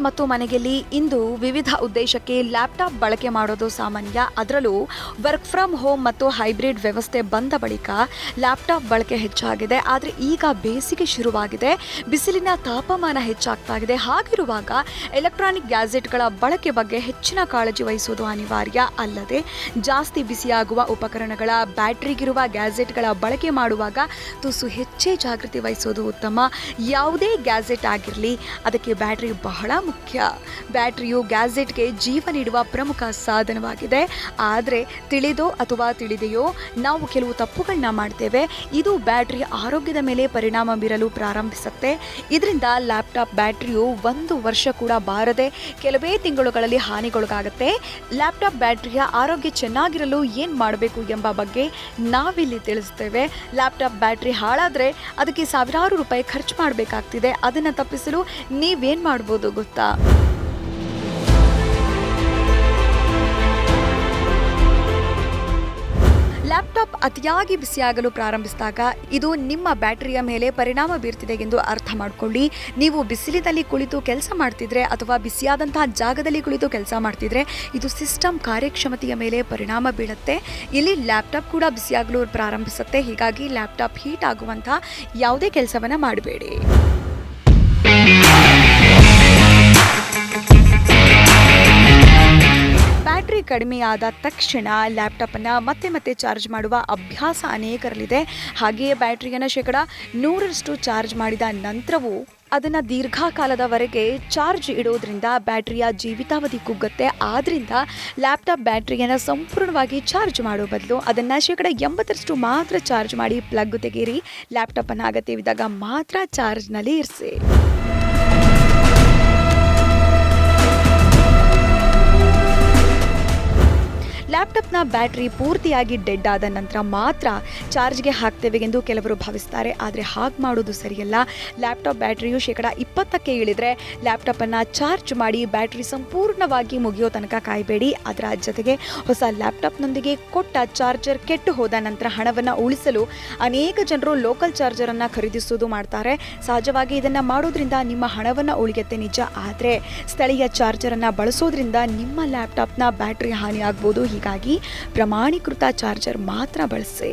ಮತ್ತು ಮನೆಯಲ್ಲಿ ಇಂದು ವಿವಿಧ ಉದ್ದೇಶಕ್ಕೆ ಲ್ಯಾಪ್ಟಾಪ್ ಬಳಕೆ ಮಾಡೋದು ಸಾಮಾನ್ಯ. ಅದರಲ್ಲೂ ವರ್ಕ್ ಫ್ರಮ್ ಹೋಮ್ ಮತ್ತು ಹೈಬ್ರಿಡ್ ವ್ಯವಸ್ಥೆ ಬಂದ ಬಳಿಕ ಲ್ಯಾಪ್ಟಾಪ್ ಬಳಕೆ ಹೆಚ್ಚಾಗಿದೆ. ಆದರೆ ಈಗ ಬೇಸಿಗೆ ಶುರುವಾಗಿದೆ. ಬಿಸಿಲಿನ ತಾಪಮಾನ ಹೆಚ್ಚಾಗ್ತಾ ಇದೆ ಹಾಗಿರುವಾಗ ಎಲೆಕ್ಟ್ರಾನಿಕ್ ಗ್ಯಾಜೆಟ್ಗಳ ಬಳಕೆ ಬಗ್ಗೆ ಹೆಚ್ಚಿನ ಕಾಳಜಿ ವಹಿಸುವುದು ಅನಿವಾರ್ಯ. ಅಲ್ಲದೆ ಜಾಸ್ತಿ ಬಿಸಿಯಾಗುವ ಉಪಕರಣಗಳ, ಬ್ಯಾಟ್ರಿಗಿರುವ ಗ್ಯಾಜೆಟ್ಗಳ ಬಳಕೆ ಮಾಡುವಾಗ ತುಸು ಹೆಚ್ಚೇ ಜಾಗೃತಿ ವಹಿಸೋದು ಉತ್ತಮ. ಯಾವುದೇ ಗ್ಯಾಜೆಟ್ ಆಗಿರಲಿ, ಅದಕ್ಕೆ ಬ್ಯಾಟ್ರಿ ಬಹಳ ಮುಖ್ಯ. ಬ್ಯಾಟ್ರಿಯು ಗ್ಯಾಜೆಟ್ಗೆ ಜೀವ ನೀಡುವ ಪ್ರಮುಖ ಸಾಧನವಾಗಿದೆ. ಆದರೆ ತಿಳಿದೋ ಅಥವಾ ತಿಳಿದೆಯೋ ನಾವು ಕೆಲವು ತಪ್ಪುಗಳನ್ನ ಮಾಡ್ತೇವೆ. ಇದು ಬ್ಯಾಟ್ರಿಯ ಆರೋಗ್ಯದ ಮೇಲೆ ಪರಿಣಾಮ ಬೀರಲು ಪ್ರಾರಂಭಿಸುತ್ತೆ. ಇದರಿಂದ ಲ್ಯಾಪ್ಟಾಪ್ ಬ್ಯಾಟ್ರಿಯು ಒಂದು ವರ್ಷ ಕೂಡ ಬಾರದೆ ಕೆಲವೇ ತಿಂಗಳುಗಳಲ್ಲಿ ಹಾನಿಗೊಳಗಾಗುತ್ತೆ. ಲ್ಯಾಪ್ಟಾಪ್ ಬ್ಯಾಟ್ರಿಯ ಆರೋಗ್ಯ ಚೆನ್ನಾಗಿರಲು ಏನು ಮಾಡಬೇಕು ಎಂಬ ಬಗ್ಗೆ ನಾವಿಲ್ಲಿ ತಿಳಿಸ್ತೇವೆ. ಲ್ಯಾಪ್ಟಾಪ್ ಬ್ಯಾಟ್ರಿ ಹಾಳಾದರೆ ಅದಕ್ಕೆ ಸಾವಿರಾರು ರೂಪಾಯಿ ಖರ್ಚು ಮಾಡಬೇಕಾಗ್ತಿದೆ. ಅದನ್ನು ತಪ್ಪಿಸಲು ನೀವೇನು ಮಾಡ್ಬೋದು ಗೊತ್ತಾ ಲ್ಯಾಪ್ಟಾಪ್ ಅತಿಯಾಗಿ ಬಿಸಿಯಾಗಲು ಪ್ರಾರಂಭಿಸಿದಾಗ ಇದು ನಿಮ್ಮ ಬ್ಯಾಟರಿಯ ಮೇಲೆ ಪರಿಣಾಮ ಬೀರ್ತಿದೆ ಎಂದು ಅರ್ಥ ಮಾಡಿಕೊಳ್ಳಿ. ನೀವು ಬಿಸಿಲಿನಲ್ಲಿ ಕುಳಿತು ಕೆಲಸ ಮಾಡ್ತಿದ್ರೆ ಅಥವಾ ಬಿಸಿಯಾದಂತಹ ಜಾಗದಲ್ಲಿ ಕುಳಿತು ಕೆಲಸ ಮಾಡ್ತಿದ್ರೆ ಇದು ಸಿಸ್ಟಮ್ ಕಾರ್ಯಕ್ಷಮತೆಯ ಮೇಲೆ ಪರಿಣಾಮ ಬೀಳುತ್ತೆ. ಇಲ್ಲಿ ಲ್ಯಾಪ್ಟಾಪ್ ಕೂಡ ಬಿಸಿಯಾಗಲು ಪ್ರಾರಂಭಿಸುತ್ತೆ. ಹೀಗಾಗಿ ಲ್ಯಾಪ್ಟಾಪ್ ಹೀಟ್ ಆಗುವಂತಹ ಯಾವುದೇ ಕೆಲಸವನ್ನು ಮಾಡಬೇಡಿ. ಕಡಿಮೆಯಾದ ತಕ್ಷಣ ಲ್ಯಾಪ್ಟಾಪನ್ನು ಮತ್ತೆ ಮತ್ತೆ ಚಾರ್ಜ್ ಮಾಡುವ ಅಭ್ಯಾಸ ಅನೇಕರಲ್ಲಿದೆ. ಹಾಗೆಯೇ ಬ್ಯಾಟ್ರಿಯನ್ನು ಶೇಕಡ ನೂರರಷ್ಟು ಚಾರ್ಜ್ ಮಾಡಿದ ನಂತರವೂ ಅದನ್ನು ದೀರ್ಘಕಾಲದವರೆಗೆ ಚಾರ್ಜ್ ಇಡೋದ್ರಿಂದ ಬ್ಯಾಟ್ರಿಯ ಜೀವಿತಾವಧಿ ಕುಗ್ಗುತ್ತೆ. ಆದ್ದರಿಂದ ಲ್ಯಾಪ್ಟಾಪ್ ಬ್ಯಾಟ್ರಿಯನ್ನು ಸಂಪೂರ್ಣವಾಗಿ ಚಾರ್ಜ್ ಮಾಡೋ ಬದಲು ಅದನ್ನು ಶೇಕಡ ಎಂಬತ್ತರಷ್ಟು ಮಾತ್ರ ಚಾರ್ಜ್ ಮಾಡಿ ಪ್ಲಗ್ ತೆಗೀರಿ ಲ್ಯಾಪ್ಟಾಪನ್ನು ಅಗತ್ಯವಿದ್ದಾಗ ಮಾತ್ರ ಚಾರ್ಜ್ನಲ್ಲಿ ಇರಿಸಿ. ಲ್ಯಾಪ್ಟಾಪ್ನ ಬ್ಯಾಟ್ರಿ ಪೂರ್ತಿಯಾಗಿ ಡೆಡ್ ಆದ ನಂತರ ಮಾತ್ರ ಚಾರ್ಜ್ಗೆ ಹಾಕ್ತೇವೆ ಎಂದು ಕೆಲವರು ಭಾವಿಸ್ತಾರೆ. ಆದರೆ ಹಾಗೆ ಮಾಡೋದು ಸರಿಯಲ್ಲ. ಲ್ಯಾಪ್ಟಾಪ್ ಬ್ಯಾಟ್ರಿಯು ಶೇಕಡ ಇಪ್ಪತ್ತಕ್ಕೆ ಇಳಿದರೆ ಲ್ಯಾಪ್ಟಾಪನ್ನು ಚಾರ್ಜ್ ಮಾಡಿ ಬ್ಯಾಟ್ರಿ ಸಂಪೂರ್ಣವಾಗಿ ಮುಗಿಯೋ ತನಕ ಕಾಯಬೇಡಿ. ಅದರ ಜೊತೆಗೆ ಹೊಸ ಲ್ಯಾಪ್ಟಾಪ್ನೊಂದಿಗೆ ಕೊಟ್ಟ ಚಾರ್ಜರ್ ಕೆಟ್ಟು ಹೋದ ನಂತರ ಹಣವನ್ನು ಉಳಿಸಲು ಅನೇಕ ಜನರು ಲೋಕಲ್ ಚಾರ್ಜರನ್ನು ಖರೀದಿಸುವುದು ಮಾಡ್ತಾರೆ. ಸಹಜವಾಗಿ ಇದನ್ನು ಮಾಡೋದ್ರಿಂದ ನಿಮ್ಮ ಹಣವನ್ನು ಉಳಿಯುತ್ತೆ ನಿಜ. ಆದರೆ ಸ್ಥಳೀಯ ಚಾರ್ಜರನ್ನು ಬಳಸೋದ್ರಿಂದ ನಿಮ್ಮ ಲ್ಯಾಪ್ಟಾಪ್ನ ಬ್ಯಾಟ್ರಿ ಹಾನಿ ಆಗ್ಬೋದು ಹೀಗಾಗಿ ಪ್ರಮಾಣೀಕೃತ ಚಾರ್ಜರ್ ಮಾತ್ರ ಬಳಸಿ.